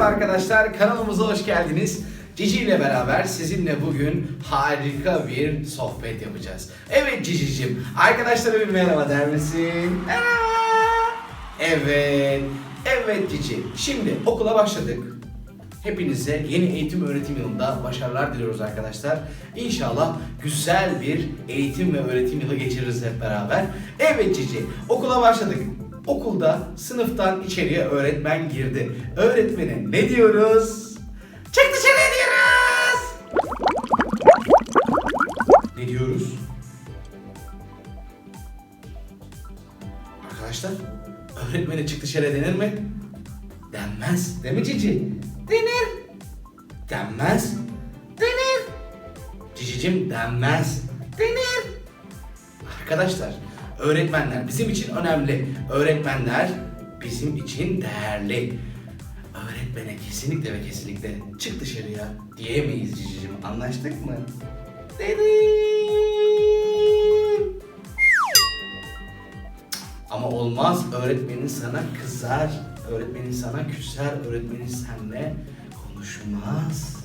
Merhaba arkadaşlar, kanalımıza hoş geldiniz. Cici ile beraber sizinle bugün harika bir sohbet yapacağız. Evet Cici'cim, arkadaşlara bir merhaba der misin? Merhaba. Evet, evet Cici. Şimdi okula başladık. Hepinize yeni eğitim öğretim yılında başarılar diliyoruz arkadaşlar. İnşallah güzel bir eğitim ve öğretim yılı geçiririz hep beraber. Evet Cici, okula başladık. Okulda sınıftan içeriye öğretmen girdi. Öğretmene ne diyoruz? Çık dışarıya diyoruz. Ne diyoruz? Arkadaşlar, öğretmene çık dışarıya denir mi? Denmez. Değil mi Cici? Denir. Denmez. Denir. Cicicim denmez. Denir. Arkadaşlar, öğretmenler bizim için önemli. Öğretmenler bizim için değerli. Öğretmene kesinlikle ve kesinlikle çık dışarıya diyemeyiz Cicicim. Anlaştık mı? Dedim. Ama olmaz öğretmenin sana kızar, öğretmenin sana küser, öğretmenin seninle konuşmaz.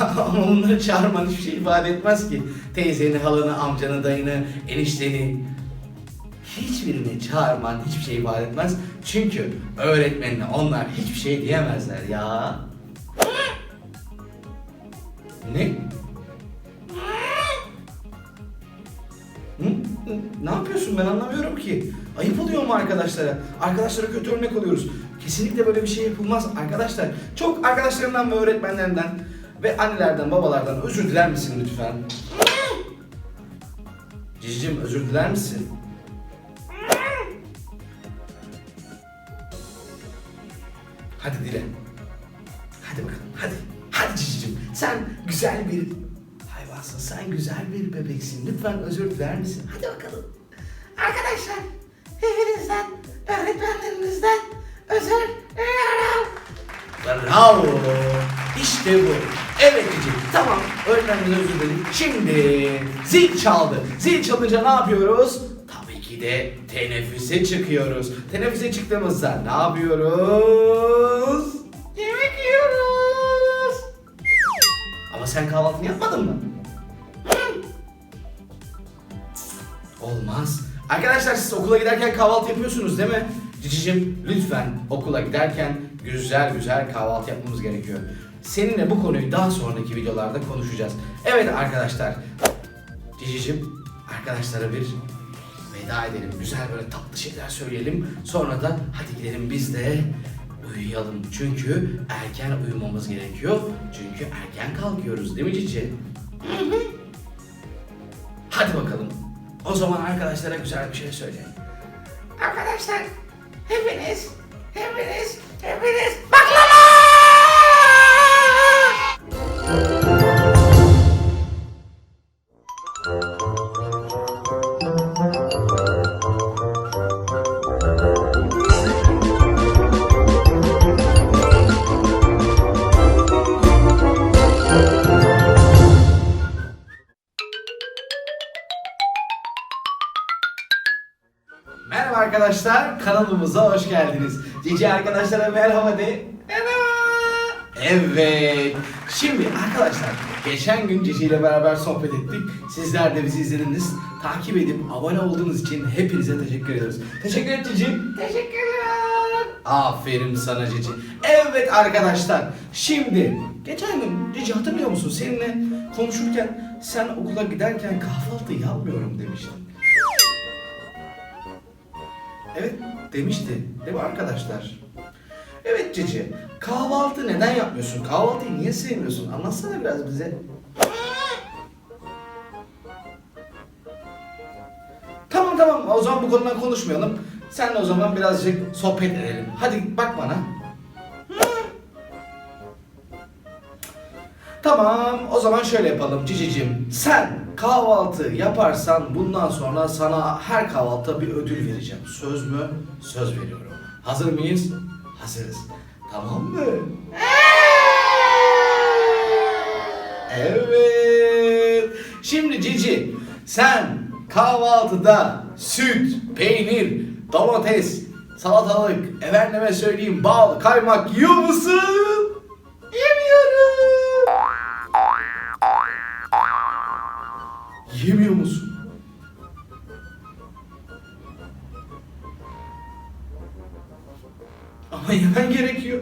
Ama onları çağırman hiçbir şey ifade etmez ki. Teyzeni, halanı, amcanı, dayını, enişteni. Hiçbirini çağırman hiçbir şey ifade etmez. Çünkü öğretmenine onlar hiçbir şey diyemezler ya. Ne? Hı? Ne yapıyorsun ben anlamıyorum ki. Ayıp oluyor mu arkadaşlara? Arkadaşlara kötü örnek oluyoruz. Kesinlikle böyle bir şey yapılmaz arkadaşlar. Çok arkadaşlarımdan ve öğretmenlerinden ve annelerden babalardan özür diler misin lütfen? Cicicim özür diler misin? Hadi dile. Hadi bakalım hadi. Hadi Cicicim sen güzel bir hayvansın. Sen güzel bir bebeksin. Lütfen özür diler misin? Hadi bakalım. Arkadaşlar hepinizden, öğretmenlerinizden özür diliyorum. Bravo. İşte bu. Evet Cici. Tamam. Öğretmenimden özür dilerim. Şimdi zil çaldı. Zil çalınca ne yapıyoruz? Tabii ki de teneffüse çıkıyoruz. Teneffüse çıktığımızda ne yapıyoruz? Yemek yiyoruz. Ama sen kahvaltını yapmadın mı? Olmaz. Arkadaşlar siz okula giderken kahvaltı yapıyorsunuz değil mi? Cicicim lütfen okula giderken güzel güzel kahvaltı yapmamız gerekiyor. Seninle bu konuyu daha sonraki videolarda konuşacağız. Evet arkadaşlar. Cicicim arkadaşlara bir veda edelim. Güzel böyle tatlı şeyler söyleyelim. Sonra da hadi gidelim biz de uyuyalım. Çünkü erken uyumamız gerekiyor. Çünkü erken kalkıyoruz değil mi Cici? Hadi bakalım. O zaman arkadaşlara güzel bir şey söyle. Arkadaşlar hepiniz, hepiniz, hepiniz baklava! Arkadaşlar, kanalımıza hoş geldiniz. Cici arkadaşlara merhaba de. Evet. Şimdi arkadaşlar, geçen gün Cici ile beraber sohbet ettik. Sizler de bizi izlediniz. Takip edip abone olduğunuz için hepinize teşekkür ediyoruz. Teşekkür et Cici. Teşekkürler. Aferin sana Cici. Evet arkadaşlar, şimdi geçen gün Cici hatırlıyor musun? Seninle konuşurken sen okula giderken kahvaltı yapmıyorum demiştin. Evet demişti değil mi arkadaşlar? Evet Cici kahvaltı neden yapmıyorsun? Kahvaltıyı niye sevmiyorsun? Anlatsana biraz bize. Tamam tamam o zaman bu konudan konuşmayalım. Senle o zaman birazcık sohbet edelim. Hadi bak bana. Tamam o zaman şöyle yapalım Cicicim. Sen kahvaltı yaparsan bundan sonra sana her kahvaltıda bir ödül vereceğim. Söz mü? Söz veriyorum. Hazır mıyız? Hazırız. Tamam mı? Evet. Şimdi Cici, sen kahvaltıda süt, peynir, domates, salatalık, efendime söyleyeyim bal, kaymak yiyor musun? Ama yemen gerekiyor.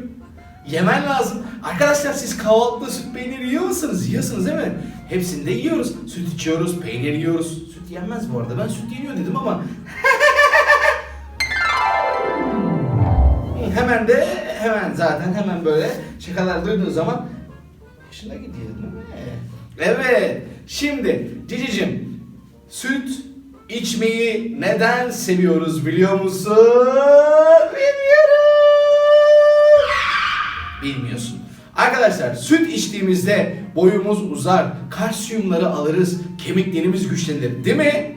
Yemen lazım. Arkadaşlar siz kahvaltıda süt peynir yiyor musunuz? Yiyorsunuz değil mi? Hepsini de yiyoruz. Süt içiyoruz, peynir yiyoruz. Süt yenmez bu arada. Ben süt yeniyor dedim ama. hemen de hemen zaten hemen böyle şakalar duyduğun zaman hoşuna gidiyor değil mi? Evet. Şimdi Cicicim süt içmeyi neden seviyoruz biliyor musun? Bilmiyorsun. Arkadaşlar süt içtiğimizde boyumuz uzar, kalsiyumları alırız, kemiklerimiz güçlenir değil mi?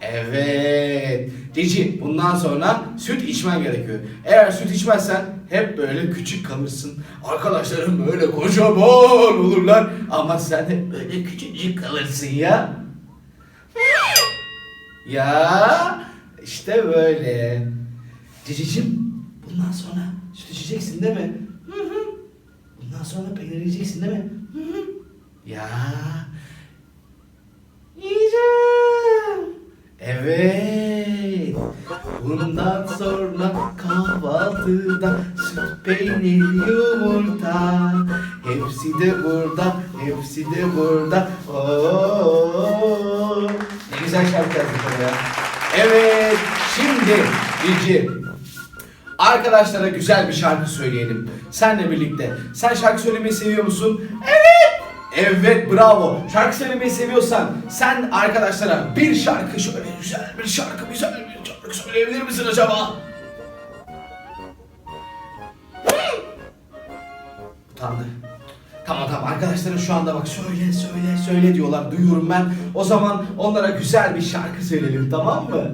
Evet. Cici bundan sonra süt içmen gerekiyor. Eğer süt içmezsen hep böyle küçük kalırsın. Arkadaşlarım böyle kocaman olurlar ama sen hep böyle küçücük kalırsın ya. Ya işte böyle. Cicicim bundan sonra süt içeceksin değil mi? Bundan sonra peynir yiyeceksin değil mi? Hı hı. Ya. Yiyeceğim. Evet. Bundan sonra kahvaltıda süt, peynir, yumurta. Hepsi de burada, hepsi de burada. Oo. Ne güzel şarkı yazdık ya. Evet, şimdi Cici. Arkadaşlara güzel bir şarkı söyleyelim. Senle birlikte. Sen şarkı söylemeyi seviyor musun? Evet. Evet bravo. Şarkı söylemeyi seviyorsan sen arkadaşlara bir şarkı şöyle güzel bir şarkı güzel bir şarkı söyleyebilir misin acaba? Utandı. Tamam tamam arkadaşların şu anda bak söyle söyle söyle diyorlar duyuyorum ben. O zaman onlara güzel bir şarkı söyleyelim tamam mı?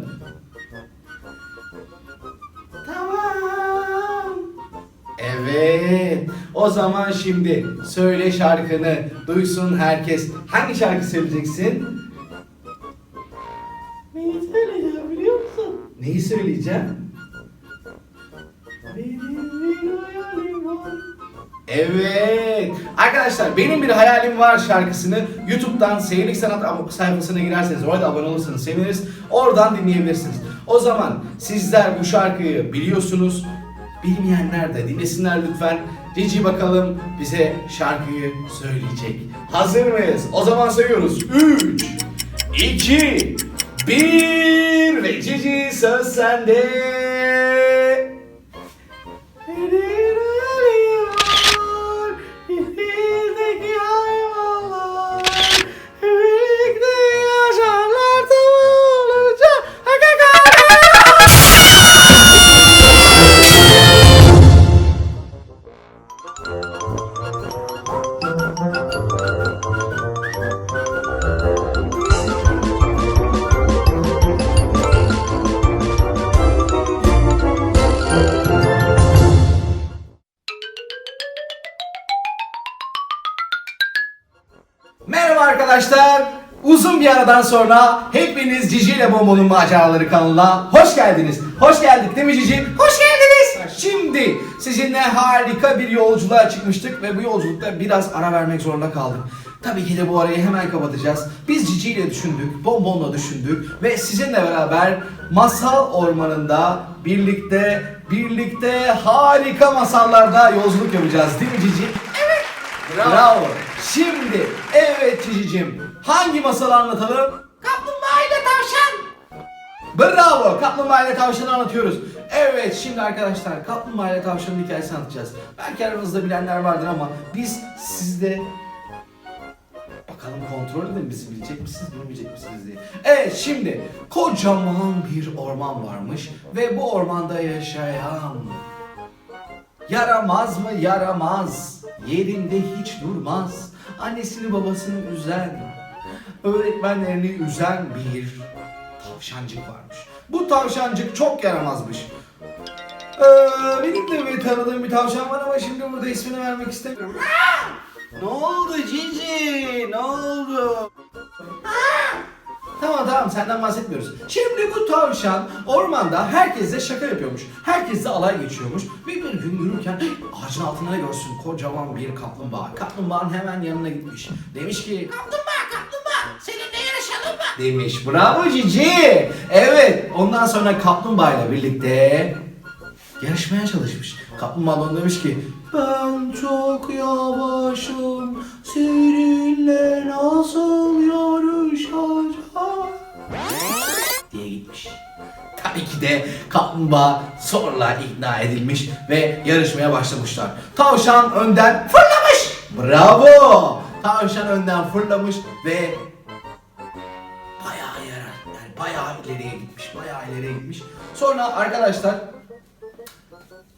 Evet. O zaman şimdi söyle şarkını duysun herkes. Hangi şarkı söyleyeceksin? Neyi söyleyeceğim biliyor musun? Neyi söyleyeceğim? Benim bir hayalim var. Evet. Arkadaşlar benim bir hayalim var şarkısını YouTube'dan Seyirlik Sanat sayfasına girerseniz orada abone olursanız seviniriz. Oradan dinleyebilirsiniz. O zaman sizler bu şarkıyı biliyorsunuz. Bilmeyenler de dinlesinler lütfen. Cici bakalım bize şarkıyı söyleyecek. Hazır mıyız? O zaman söylüyoruz. 3 2 1 ve Cici söz sende. Sonra hepiniz Cici ile Bomo'nun maceraları kanalına hoş geldiniz. Hoş geldik değil mi Cici? Hoş geldiniz. Şimdi sizinle harika bir yolculuğa çıkmıştık ve bu yolculukta biraz ara vermek zorunda kaldık. Tabii ki de bu arayı hemen kapatacağız. Biz Cici ile düşündük, Bonbon'la düşündük ve sizinle beraber masal ormanında birlikte birlikte harika masallarda yolculuk yapacağız değil mi Cici? Evet. Bravo. Şimdi evet Cicicim hangi masalı anlatalım? Kaplumbağa ile tavşan. Bravo. Kaplumbağa ile tavşanı anlatıyoruz. Evet şimdi arkadaşlar kaplumbağa ile tavşanın hikayesini anlatacağız. Belki aranızda bilenler vardır ama biz sizde Bakalım kontrol edin bizi bilecek misiniz bilmeyecek misiniz diye. Evet şimdi kocaman bir orman varmış ve bu ormanda yaşayan Yaramaz mı yaramaz, yerinde hiç durmaz. annesini babasını üzen, öğretmenlerini üzen bir tavşancık varmış. Bu tavşancık çok yaramazmış. Ee, benim de bir tanıdığım bir tavşan var ama şimdi burada ismini vermek istemiyorum. ne oldu Cici? Ne oldu? Tamam tamam senden bahsetmiyoruz. Şimdi bu tavşan ormanda herkesle şaka yapıyormuş. Herkesle alay geçiyormuş. Ve bir gün yürürken ağacın altında ne görsün kocaman bir kaplumbağa. Kaplumbağanın hemen yanına gitmiş. Demiş ki Kaplumbağa? Demiş. Bravo Cici. Evet ondan sonra kaplumbağa ile birlikte yarışmaya çalışmış. Kaplumbağa da demiş ki ben çok yavaşım seninle nasıl yarışacağım diye gitmiş. Tabii ki de kaplumbağa zorla ikna edilmiş ve yarışmaya başlamışlar. Tavşan önden fırlamış. Bravo. Tavşan önden fırlamış ve bayağı ileriye gitmiş, bayağı ileriye gitmiş. Sonra arkadaşlar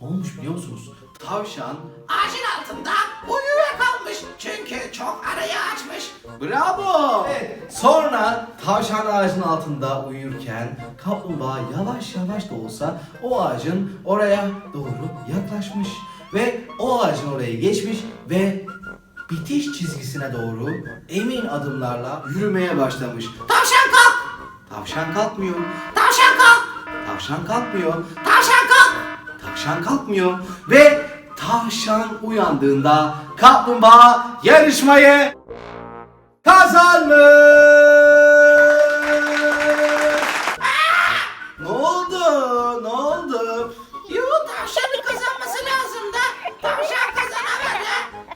ne olmuş biliyor musunuz? Tavşan Ağacın altında uyuyakalmış çünkü çok arayı açmış. Bravo! Evet, sonra tavşan ağacın altında uyurken kaplumbağa yavaş yavaş da olsa o ağacın oraya doğru yaklaşmış ve o ağacın oraya geçmiş ve bitiş çizgisine doğru emin adımlarla yürümeye başlamış. Tavşan kalk! Tavşan kalkmıyor. Tavşan kalk! Tavşan kalkmıyor. Tavşan kalk! Tavşan kalkmıyor ve tavşan uyandığında kaplumbağa yarışmayı kazanmış.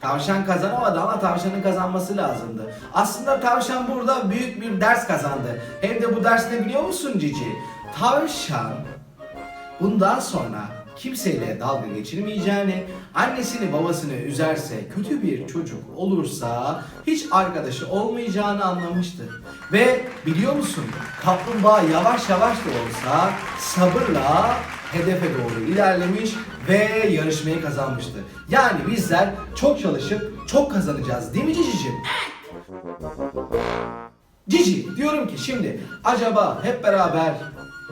Tavşan kazanamadı ama tavşanın kazanması lazımdı. Aslında tavşan burada büyük bir ders kazandı. Hem de bu ders ne biliyor musun Cici? Tavşan bundan sonra kimseyle dalga geçirmeyeceğini, annesini babasını üzerse, kötü bir çocuk olursa hiç arkadaşı olmayacağını anlamıştı. Ve biliyor musun kaplumbağa yavaş yavaş da olsa sabırla hedefe doğru ilerlemiş ve yarışmayı kazanmıştı. Yani bizler çok çalışıp çok kazanacağız değil mi Cici'ciğim? Cici diyorum ki şimdi acaba hep beraber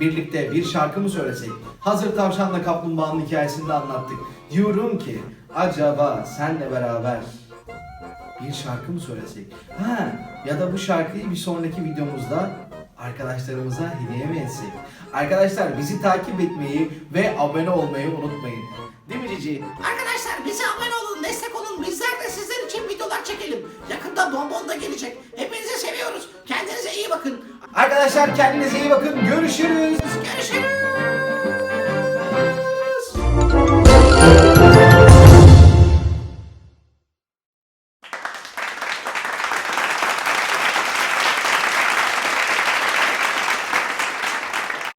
birlikte bir şarkı mı söylesek? Hazır tavşanla kaplumbağanın hikayesini de anlattık. Diyorum ki acaba senle beraber bir şarkı mı söylesek? Ha ya da bu şarkıyı bir sonraki videomuzda arkadaşlarımıza hediye mi etsek? Arkadaşlar bizi takip etmeyi ve abone olmayı unutmayın. Değil mi Cici? Arkadaşlar bize abone olun, destek olun. Bizler de sizler için videolar çekelim. Yakında bonbon da gelecek. Hepinizi seviyoruz. Kendinize iyi bakın. Arkadaşlar kendinize iyi bakın. Görüşürüz. Görüşürüz.